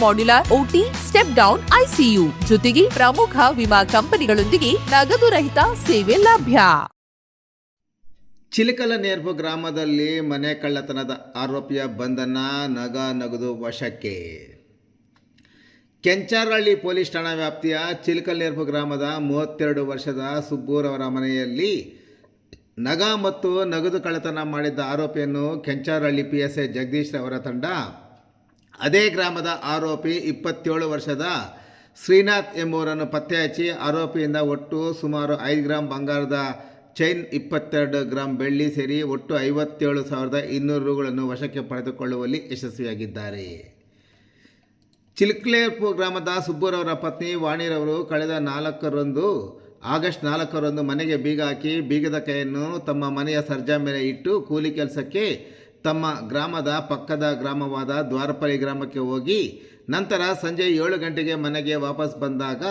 modular OT step down ICU ಜೊತೆಗೆ ಪ್ರಮುಖ ವಿಮಾ ಕಂಪನಿಗಳೊಂದಿಗೆ ನಗದು ರಹಿತ ಸೇವೆ ಲಭ್ಯ. ಚಿಲಕಲನೇರ್ಪು ಗ್ರಾಮದಲ್ಲಿ ಮನೆ ಕಳ್ಳತನದ ಆರೋಪಿಯ ಬಂಧನ ನಗ ನಗದು ವಶಕ್ಕೆ. ಕೆಂಚಾರಹಳ್ಳಿ ಪೊಲೀಸ್ ಠಾಣಾ ವ್ಯಾಪ್ತಿಯ ಚಿಲಕಲನೇರ್ಪು ಗ್ರಾಮದ ಮೂವತ್ತೆರಡು ವರ್ಷದ ಸುಬ್ಬೂರವರ ಮನೆಯಲ್ಲಿ ನಗ ಮತ್ತು ನಗದು ಕಳ್ಳತನ ಮಾಡಿದ್ದ ಆರೋಪಿಯನ್ನು Kencharahalli P S I Jagadish ಅವರ ತಂಡ ಅದೇ ಗ್ರಾಮದ ಆರೋಪಿ ಇಪ್ಪತ್ತೇಳು ವರ್ಷದ ಶ್ರೀನಾಥ್ ಎಂಬುವರನ್ನು ಪತ್ತೆ ಹಚ್ಚಿ ಆರೋಪಿಯಿಂದ ಒಟ್ಟು ಸುಮಾರು ಐದು ಗ್ರಾಂ ಬಂಗಾರದ ಚೈನ್ ಇಪ್ಪತ್ತೆರಡು ಗ್ರಾಂ ಬೆಳ್ಳಿ ಸೇರಿ ಒಟ್ಟು ಐವತ್ತೇಳು ಸಾವಿರದ ಇನ್ನೂರು ರುಗಳನ್ನು ವಶಕ್ಕೆ ಪಡೆದುಕೊಳ್ಳುವಲ್ಲಿ ಯಶಸ್ವಿಯಾಗಿದ್ದಾರೆ. ಚಿಲ್ಕ್ಲೇರ್ಪು ಗ್ರಾಮದ ಸುಬ್ಬೂರವರ ಪತ್ನಿ ವಾಣಿರವರು ಕಳೆದ ನಾಲ್ಕರಂದು, ಆಗಸ್ಟ್ ನಾಲ್ಕರಂದು ಮನೆಗೆ ಬೀಗ ಹಾಕಿ ಬೀಗದ ಕೈಯನ್ನು ತಮ್ಮ ಮನೆಯ ಸರ್ಜಾ ಮೇಲೆ ಇಟ್ಟು ಕೂಲಿ ಕೆಲಸಕ್ಕೆ ತಮ್ಮ ಗ್ರಾಮದ ಪಕ್ಕದ ಗ್ರಾಮವಾದ ದ್ವಾರಪಲ್ಲಿ ಗ್ರಾಮಕ್ಕೆ ಹೋಗಿ ನಂತರ ಸಂಜೆ ಏಳು ಗಂಟೆಗೆ ಮನೆಗೆ ವಾಪಸ್ ಬಂದಾಗ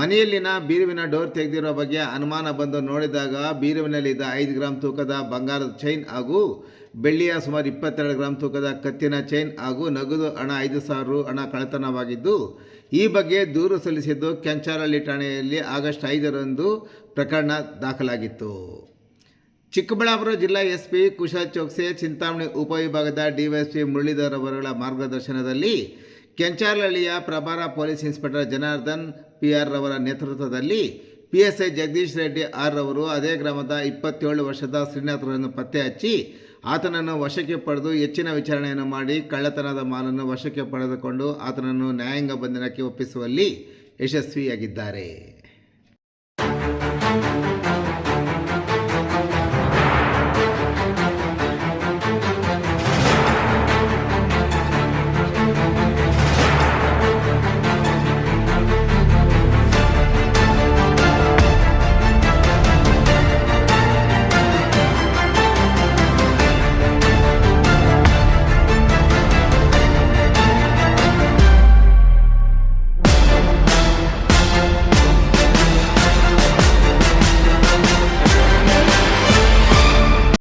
ಮನೆಯಲ್ಲಿನ ಬೀರುವಿನ ಡೋರ್ ತೆಗೆದಿರೋ ಬಗ್ಗೆ ಅನುಮಾನ ಬಂದು ನೋಡಿದಾಗ ಬೀರುವಿನಲ್ಲಿದ್ದ ಐದು ಗ್ರಾಂ ತೂಕದ ಬಂಗಾರದ ಚೈನ್ ಹಾಗೂ ಬೆಳ್ಳಿಯ ಸುಮಾರು ಇಪ್ಪತ್ತೆರಡು ಗ್ರಾಮ್ ತೂಕದ ಕತ್ತಿನ ಚೈನ್ ಹಾಗೂ ನಗದು ಹಣ ಐದು ಸಾವಿರ ರು ಹಣ ಕಳ್ಳತನವಾಗಿದ್ದು, ಈ ಬಗ್ಗೆ ದೂರು ಸಲ್ಲಿಸಿದ್ದು ಕೆಂಚಾರಹಳ್ಳಿ ಠಾಣೆಯಲ್ಲಿ ಆಗಸ್ಟ್ ಐದರಂದು ಪ್ರಕರಣ ದಾಖಲಾಗಿತ್ತು. ಚಿಕ್ಕಬಳ್ಳಾಪುರ ಜಿಲ್ಲಾ ಎಸ್ಪಿ ಕುಶಾಲ್ ಚೌಕ್ಸೆ, ಚಿಂತಾಮಣಿ ಉಪವಿಭಾಗದ ಡಿವೈಎಸ್ಪಿ ಮುರಳೀಧರ್ ಅವರುಗಳ ಮಾರ್ಗದರ್ಶನದಲ್ಲಿ ಕೆಂಚಾಲಹಳ್ಳಿಯ ಪ್ರಭಾರ police inspector Janardhan P R ರವರ ನೇತೃತ್ವದಲ್ಲಿ P S I Jagadish Reddy R ರವರು ಅದೇ ಗ್ರಾಮದ ಇಪ್ಪತ್ತೇಳು ವರ್ಷದ ಶ್ರೀನಾಥರನ್ನು ಪತ್ತೆ ಹಚ್ಚಿ, ಆತನನ್ನು ವಶಕ್ಕೆ ಪಡೆದು ಹೆಚ್ಚಿನ ವಿಚಾರಣೆಯನ್ನು ಮಾಡಿ, ಕಳ್ಳತನದ ಮಾಲನ್ನು ವಶಕ್ಕೆ ಪಡೆದುಕೊಂಡು ಆತನನ್ನು ನ್ಯಾಯಾಂಗ ಬಂಧನಕ್ಕೆ ಒಪ್ಪಿಸುವಲ್ಲಿ ಯಶಸ್ವಿಯಾಗಿದ್ದಾರೆ.